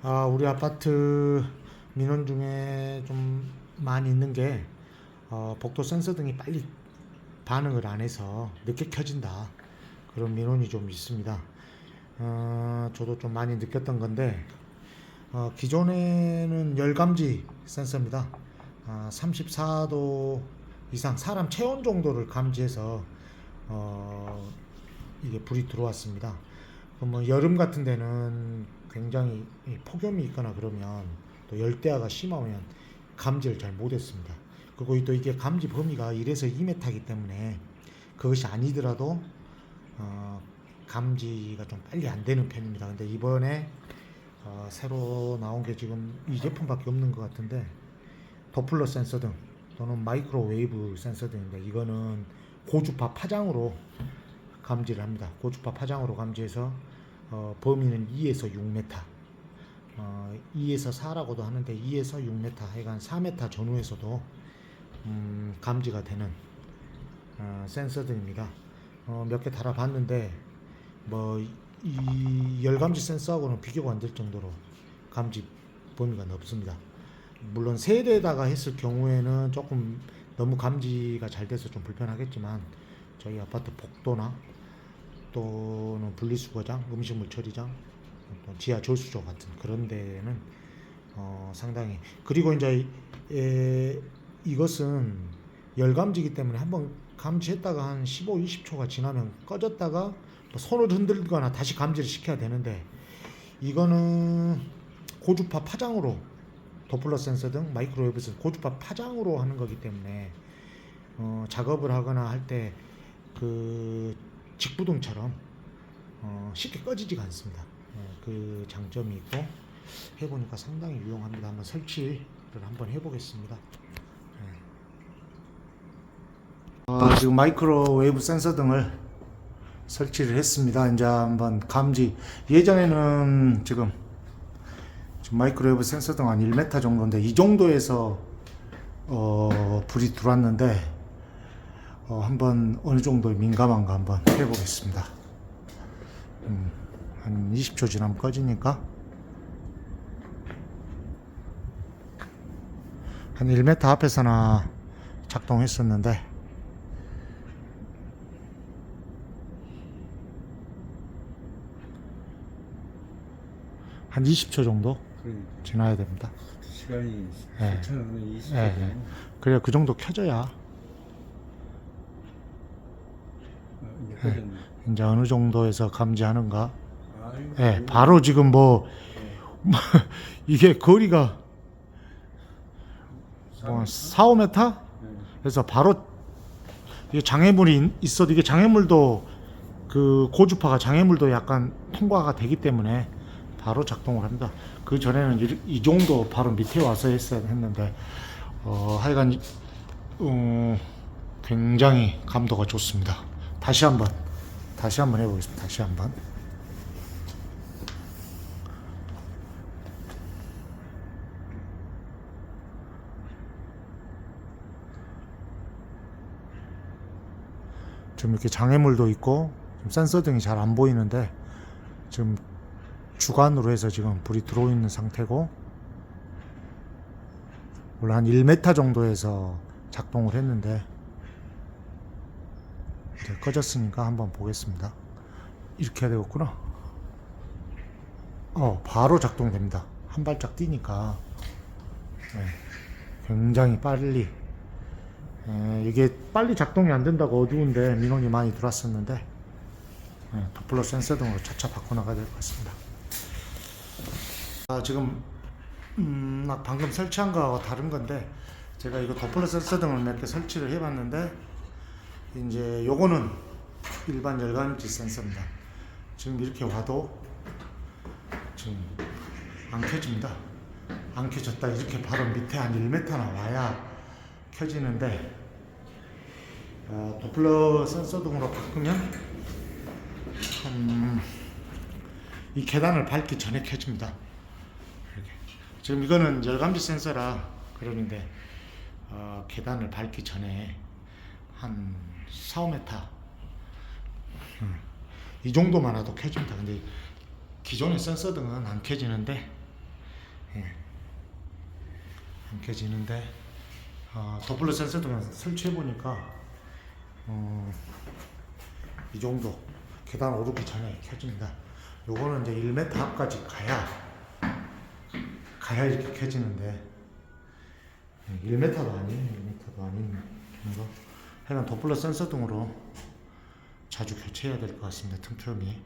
아, 우리 아파트 민원 중에 좀 많이 있는 게 어, 복도 센서 등이 빨리 반응을 안 해서 늦게 켜진다. 그런 민원이 좀 있습니다. 어, 저도 좀 많이 느꼈던 건데 어, 기존에는 열감지 센서입니다. 아, 34도 이상 사람 체온 정도를 감지해서 어, 이게 불이 들어왔습니다. 뭐 여름 같은 데는 굉장히 이 폭염이 있거나 그러면 또 열대야가 심하면 감지를 잘 못했습니다. 그리고 또 이게 감지 범위가 1에서 2m이기 때문에 그것이 아니더라도 어, 감지가 좀 빨리 안 되는 편입니다. 근데 이번에 어, 새로 나온 게 지금 이 제품밖에 없는 것 같은데 도플러 센서 등 또는 마이크로웨이브 센서 등인데 이거는 고주파 파장으로 감지를 합니다. 고주파 파장으로 감지해서 어, 범위는 2에서 6m, 어, 2에서 4라고도 하는데 2에서 6m, 하여간 4m 전후에서도 음, 감지가 되는 어, 센서들입니다. 어, 몇 개 달아봤는데 뭐 이 열감지 센서하고는 비교가 안 될 정도로 감지 범위가 넓습니다. 물론 세대에다가 했을 경우에는 조금 너무 감지가 잘 돼서 좀 불편하겠지만 저희 아파트 복도나 또는 분리수거장, 음식물 처리장, 또 지하 조수조 같은 그런 데는 어, 상당히 그리고 이제 에, 이것은 열감지기 때문에 한번 감지했다가 한 15, 20초가 지나면 꺼졌다가 또 손을 흔들거나 다시 감지를 시켜야 되는데 이거는 고주파 파장으로 도플러 센서 등 마이크로웨브 센서 고주파 파장으로 하는 거기 때문에 어, 작업을 하거나 할 때그 직부등처럼 어, 쉽게 꺼지지가 않습니다. 예, 그 장점이 있고 해보니까 상당히 유용합니다. 한번 설치를 한번 해보겠습니다. 예. 어, 지금 마이크로웨이브 센서 등을 설치를 했습니다. 이제 한번 감지 예전에는 지금 지금 마이크로웨이브 센서 등 한 1m 정도인데 이 정도에서 어, 불이 들어왔는데 어, 한번 어느 정도 민감한가 한번 해보겠습니다. 음, 한 20초 지나면 꺼지니까 한 1m 앞에서나 작동했었는데 한 20초 정도 그러니까 지나야 됩니다. 시간이 네. 괜찮으면 20분. 예, 예. 그래 그 정도 켜져야 꺼졌네. 이제 어느 정도에서 감지하는가. 아이고, 예, 바로 지금 뭐 이게 거리가 뭐 4, 5m? 네. 그래서 바로 이게 장애물이 있어도 이게 장애물도 그 고주파가 장애물도 약간 통과가 되기 때문에 바로 작동을 합니다. 그 전에는 이, 이 정도 바로 밑에 와서 했어야 했는데 어, 하여간 이- 어, 굉장히 감도가 좋습니다. 다시 한번 다시 한번 해보겠습니다. 다시 한번. 지금 이렇게 장애물도 있고 지금 센서 등이 잘 안 보이는데 지금 주관으로 해서 지금 불이 들어있는 상태고 원래 한 1m 정도에서 작동을 했는데 이제 꺼졌으니까 한번 보겠습니다. 이렇게 해야 되겠구나. 어, 바로 작동됩니다. 한 발짝 뛰니까 네, 굉장히 빨리 에, 이게 빨리 작동이 안 된다고 어두운데 민원이 많이 들어왔었는데 예, 도플러 센서 등으로 차차 바꿔나가야 될 것 같습니다. 아, 지금 음, 나 방금 설치한 거하고 다른 건데 제가 이거 도플러 센서 등을 몇 개 설치를 해봤는데 이제 요거는 일반 열감지 센서입니다. 지금 이렇게 와도 지금 안 켜집니다. 안 켜졌다 이렇게 바로 밑에 한 1m나 와야 켜지는데 어, 도플러 센서 등으로 바꾸면 음, 이 계단을 밟기 전에 켜집니다. 이렇게. 지금 이거는 열감지 센서라 그러는데 어, 계단을 밟기 전에 한 4, 5m 음, 이 정도만 와도 켜집니다. 근데 기존의 센서 등은 안 켜지는데 예. 안 켜지는데 어, 도플러 센서 등은 설치해 보니까 어, 이 정도 계단 오르기 전에 켜집니다. 요거는 이제 1m 앞까지 가야 가야 이렇게 켜지는데 1m도 아닌 1m도 아닌 정도. 하여간 도플러 센서 등으로 자주 교체해야 될 것 같습니다. 틈틈이.